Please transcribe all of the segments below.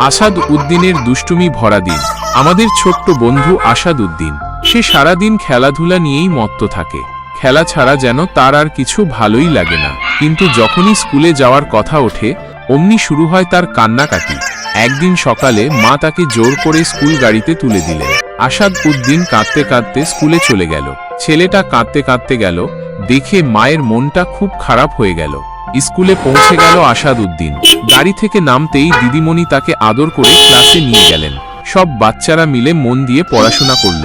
আসাদ উদ্দিনের দুষ্টুমি ভরা দিন। আমাদের ছোট্ট বন্ধু আসাদ উদ্দিন। সে সারাদিন খেলাধুলা নিয়েই মত্ত থাকে। খেলা ছাড়া যেন তার আর কিছু ভালোই লাগে না। কিন্তু যখনই স্কুলে যাওয়ার কথা ওঠে, অমনি শুরু হয় তার কান্নাকাটি। একদিন সকালে মা তাকে জোর করে স্কুল গাড়িতে তুলে দিলেন। আসাদ উদ্দিন কাঁদতে কাঁদতে স্কুলে চলে গেল। ছেলেটা কাঁদতে কাঁদতে গেল। দেখে মায়ের মনটা খুব খারাপ হয়ে গেল। স্কুলে পৌঁছে গেল আসাদ উদ্দিন। গাড়ি থেকে নামতেই দিদিমণি তাকে আদর করে ক্লাসে নিয়ে গেলেন। সব বাচ্চারা মিলে মন দিয়ে পড়াশোনা করল।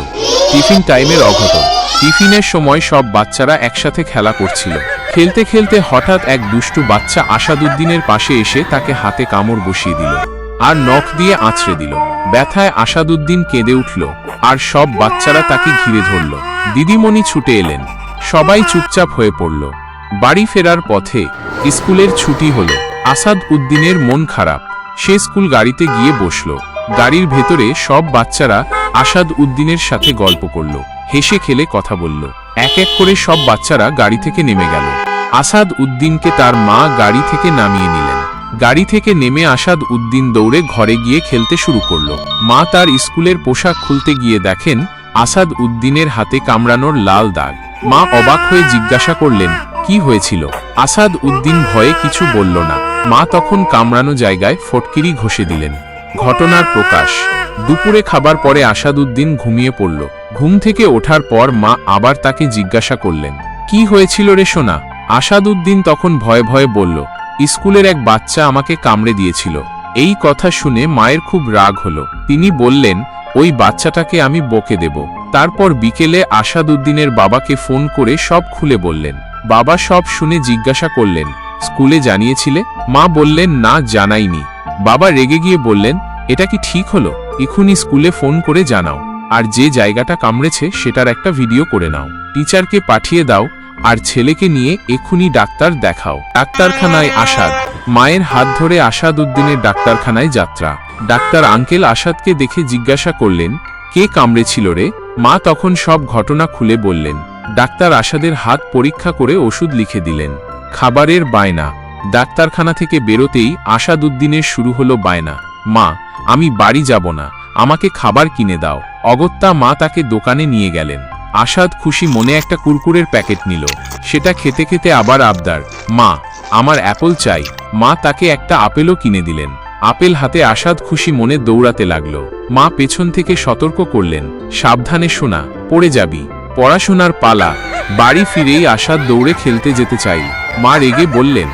টিফিন টাইমের অঘটন। টিফিনের সময় সব বাচ্চারা একসাথে খেলা করছিল। খেলতে খেলতে হঠাৎ এক দুষ্টু বাচ্চা আসাদুদ্দিনের পাশে এসে তাকে হাতে কামড় বসিয়ে দিল আর নখ দিয়ে আছড়ে দিল। ব্যথায় আসাদুদ্দিন কেঁদে উঠল আর সব বাচ্চারা তাকে ঘিরে ধরল। দিদিমণি ছুটে এলেন। সবাই চুপচাপ হয়ে পড়ল। বাড়ি ফেরার পথে স্কুলের ছুটি হলো। আসাদ উদ্দিনের মন খারাপ। সে স্কুল গাড়িতে গিয়ে বসল। গাড়ির ভেতরে সব বাচ্চারা আসাদ উদ্দিনের সাথে গল্প করল। হেসে খেলে কথা বলল। এক এক করে সব বাচ্চারা গাড়ি থেকে নেমে গেল। আসাদ উদ্দিনকে তার মা গাড়ি থেকে নামিয়ে নিলেন। গাড়ি থেকে নেমে আসাদ উদ্দিন দৌড়ে ঘরে গিয়ে খেলতে শুরু করল। মা তার স্কুলের পোশাক খুলতে গিয়ে দেখেন আসাদ উদ্দিনের হাতে কামড়ানোর লাল দাগ। মা অবাক হয়ে জিজ্ঞাসা করলেন, কি হয়েছিল? আসাদ উদ্দিন ভয়ে কিছু বলল না। মা তখন কামড়ানো জায়গায় ফটকিরি ঘষে দিলেন। ঘটনার প্রকাশ। দুপুরে খাবার পরে আসাদ উদ্দিন ঘুমিয়ে পড়ল। ঘুম থেকে ওঠার পর মা আবার তাকে জিজ্ঞাসা করলেন, কি হয়েছিল রে সোনা? আসাদ উদ্দিন তখন ভয়ে ভয়ে বলল, স্কুলের এক বাচ্চা আমাকে কামড়ে দিয়েছিল। এই কথা শুনে মায়ের খুব রাগ হলো। তিনি বললেন, ওই বাচ্চাটাকে আমি বকে দেব। তারপর বিকেলে আসাদুদ্দিনের বাবাকে ফোন করে সব খুলে বললেন। বাবা সব শুনে জিজ্ঞাসা করলেন স্কুলে জানিয়েছিলে? মা বললেন, না, জানাইনি। বাবা রেগে গিয়ে বললেন, এটা কি ঠিক হলো? এখুনি স্কুলে ফোন করে জানাও। আর যে জায়গাটা কামড়েছে, সেটার একটা ভিডিও করে নাও। টিচারকে পাঠিয়ে দাও, আর ছেলেকে নিয়ে এক্ষুনি ডাক্তার দেখাও। ডাক্তারখানায় আসাদ। মায়ের হাত ধরে আসাদ উদ্দিনের ডাক্তারখানায় যাত্রা। ডাক্তার আঙ্কেল আসাদকে দেখে জিজ্ঞাসা করলেন, কে কামড়েছিল রে? মা তখন সব ঘটনা খুলে বললেন। ডাক্তার আসাদের হাত পরীক্ষা করে ওষুধ লিখে দিলেন। খাবারের বায়না। ডাক্তারখানা থেকে বেরোতেই আসাদ উদ্দিনের শুরু হলো বায়না। মা, আমি বাড়ি যাব না, আমাকে খাবার কিনে দাও। অগত্যা মা তাকে দোকানে নিয়ে গেলেন। আসাদ খুশি মনে একটা কুরকুরের প্যাকেট নিল। সেটা খেতে খেতে আবার আবদার, মা, আমার অ্যাপল চাই। মা তাকে একটা আপেলও কিনে দিলেন। আপেল হাতে আসাদ খুশি মনে দৌড়াতে লাগল। মা পেছন থেকে সতর্ক করলেন, সাবধানে শোনা, পড়ে যাবি। পড়াশোনার পালা। বাড়ি ফিরেই আসাদ দৌড়ে খেলতে যেতে চাই মা রেগে বললেন,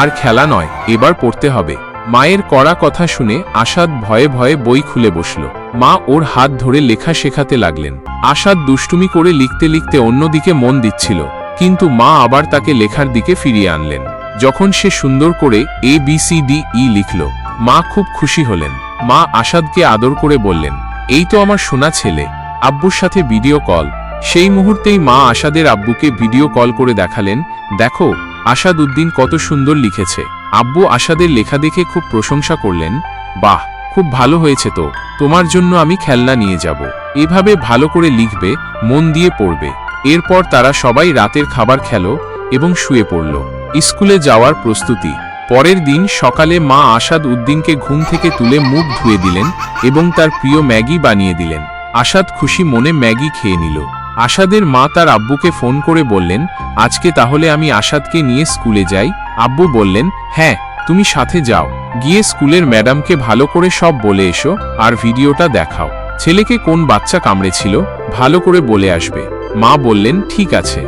আর খেলা নয়, এবার পড়তে হবে। মায়ের কড়া কথা শুনে আসাদ ভয়ে ভয়ে বই খুলে বসল। মা ওর হাত ধরে লেখা শেখাতে লাগলেন। আসাদ দুষ্টুমি করে লিখতে লিখতে অন্যদিকে মন দিচ্ছিল, কিন্তু মা আবার তাকে লেখার দিকে ফিরিয়ে আনলেন। যখন সে সুন্দর করে A B C D E লিখল, মা খুব খুশি হলেন। মা আসাদকে আদর করে বললেন, এই তো আমার সোনা ছেলে। আব্বুর সাথে ভিডিও কল সেই মুহূর্তেই মা আসাদের আব্বুকে ভিডিও কল করে দেখালেন, দেখো আসাদ উদ্দিন কত সুন্দর লিখেছে। আব্বু আসাদের লেখা দেখে খুব প্রশংসা করলেন, বাহ, খুব ভালো হয়েছে তো, তোমার জন্য আমি খেলনা নিয়ে যাব। এভাবে ভালো করে লিখবে, মন দিয়ে পড়বে। এরপর তারা সবাই রাতের খাবার খেলো এবং শুয়ে পড়ল। স্কুলে যাওয়ার প্রস্তুতি। পরের দিন সকালে মা আসাদ উদ্দিনকে ঘুম থেকে তুলে মুখ ধুয়ে দিলেন এবং তার প্রিয় ম্যাগি বানিয়ে দিলেন। আসাদ খুশি মনে ম্যাগি খেয়ে নিল। আসাদের মা তার আব্বুকে ফোন করে বললেন, আজকে তাহলে আমি আশাদকে নিয়ে স্কুলে যাই। আব্বু বললেন হ্যাঁ তুমি সাথে যাও। গিয়ে স্কুলের ম্যাডামকে ভালো করে সব বলে এসো আর ভিডিওটা দেখাও। ছেলেকে কোন বাচ্চা কামড়েছিল, ভালো করে বলে আসবে। মা বললেন, ঠিক আছে।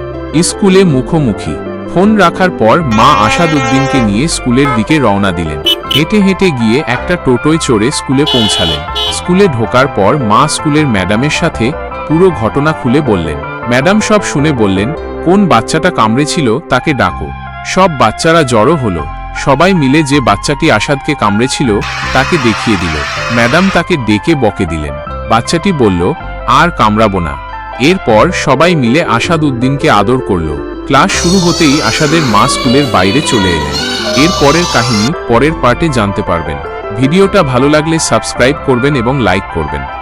স্কুলে মুখোমুখি। ফোন রাখার পর মা আসাদ উদ্দিনকে নিয়ে স্কুলের দিকে রওনা দিলেন। হেঁটে হেঁটে গিয়ে একটা টোটোয় চড়ে স্কুলে পৌঁছালেন। স্কুলে ঢোকার পর মা স্কুলের ম্যাডামের সাথে পুরো ঘটনা খুলে বললেন। ম্যাডাম সব শুনে বললেন, কোন বাচ্চাটা কামড়েছিল তাকে ডাকো। সব বাচ্চারা জড়ো হলো। সবাই মিলে যে বাচ্চাটি আসাদকে কামড়েছিল, তাকে দেখিয়ে দিল। ম্যাডাম তাকে ডেকে বকে দিলেন। বাচ্চাটি বলল, আর কামড়াবো না। এরপর সবাই মিলে আসাদ উদ্দিনকে আদর করল। ক্লাস শুরু হতেই আসাদের মা স্কুলের বাইরে চলে এলেন। এর পরের কাহিনী পরের পার্টে জানতে পারবেন। ভিডিওটা ভালো লাগলে সাবস্ক্রাইব করবেন এবং লাইক করবেন।